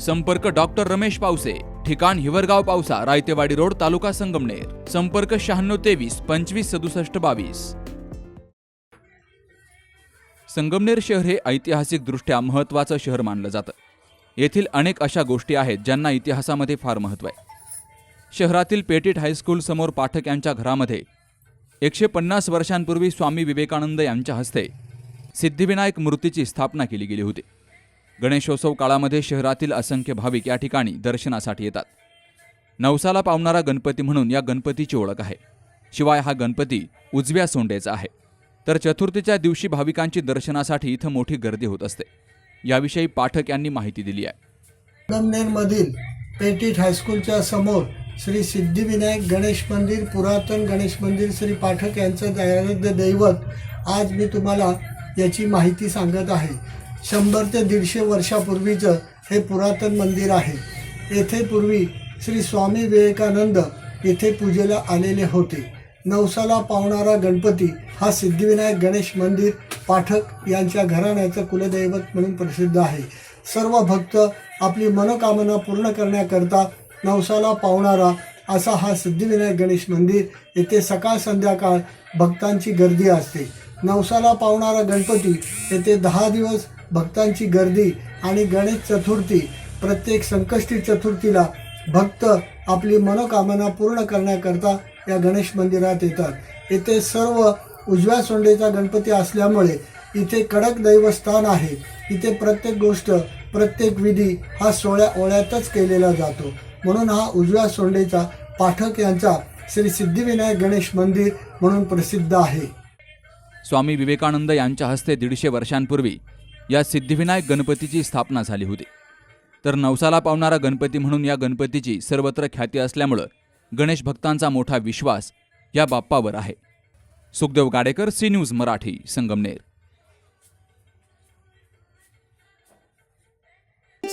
संपर्क डॉक्टर रमेश पावसे ठिकाण हिवरगाव पावसा रायतेवाडी रोड तालुका संगमनेर. संपर्क शहाण्णव तेवीस पंचवीस सदुसष्ट बावीस. संगमनेर शहर हे ऐतिहासिकदृष्ट्या महत्त्वाचं शहर मानलं जातं. येथील अनेक अशा गोष्टी आहेत ज्यांना इतिहासामध्ये फार महत्त्व आहे. शहरातील पेटीट हायस्कूल समोर पाठक यांच्या घरामध्ये एकशे पन्नास वर्षांपूर्वी स्वामी विवेकानंद यांच्या हस्ते सिद्धिविनायक मूर्तीची स्थापना केली गेली होती. गणेशोत्सव काळामध्ये शहरातील असंख्य भाविक या ठिकाणी दर्शनासाठी येतात. नवसाला पावणारा गणपती म्हणून या गणपतीची ओळख आहे. शिवाय हा गणपती उजव्या सोंडेचा आहे. तर चतुर्थीच्या दिवशी भाविकांची दर्शनासाठी इथं मोठी गर्दी होत असते. याविषयी पाठक यांनी माहिती दिली आहे. संगमनेरमधील पेटीट हायस्कूलच्या समोर श्री सिद्धिविनायक गणेश मंदिर पुरातन गणेश मंदिर श्री पाठक यांचं दैराध्य दैवत आज मी तुम्हाला याची माहिती सांगत आहे. शंभर ते दीडशे वर्षापूर्वीचं हे पुरातन मंदिर आहे. येथे पूर्वी श्री स्वामी विवेकानंद येथे पूजेला आलेले होते. नवसाला पावणारा गणपती हा सिद्धिविनायक गणेश मंदिर पाठक यांच्या घराण्याचं कुलदैवत म्हणून प्रसिद्ध आहे. सर्व भक्त आपली मनोकामना पूर्ण करण्याकरता नवसाला पावणारा असा हा सिद्धिविनायक गणेश मंदिर येथे सकाळ संध्याकाळ भक्तांची गर्दी असते. नवसाला पावणारा गणपती येथे दहा दिवस भक्तांची गर्दी आणि गणेश चतुर्थी प्रत्येक संकष्टी चतुर्थीला भक्त आपली मनोकामना पूर्ण करण्याकरता या गणेश मंदिरात येतात. येथे सर्व उजव्या सोंडेचा गणपती असल्यामुळे इथे कडक दैवस्थान आहे. इथे प्रत्येक गोष्ट प्रत्येक विधी हा सोळ्या ओळ्यातच केलेला जातो. म्हणून हा उजव्या सोंडेचा पाठक यांचा श्री सिद्धिविनायक गणेश मंदिर म्हणून प्रसिद्ध आहे. स्वामी विवेकानंद यांच्या हस्ते दीडशे वर्षांपूर्वी या सिद्धिविनायक गणपतीची स्थापना झाली होती. तर नवसाला पावणारा गणपती म्हणून या गणपतीची सर्वत्र ख्याती असल्यामुळं गणेश भक्तांचा मोठा विश्वास या बाप्पावर आहे. Sukhdev Gadekar C news Marathi Sangamner.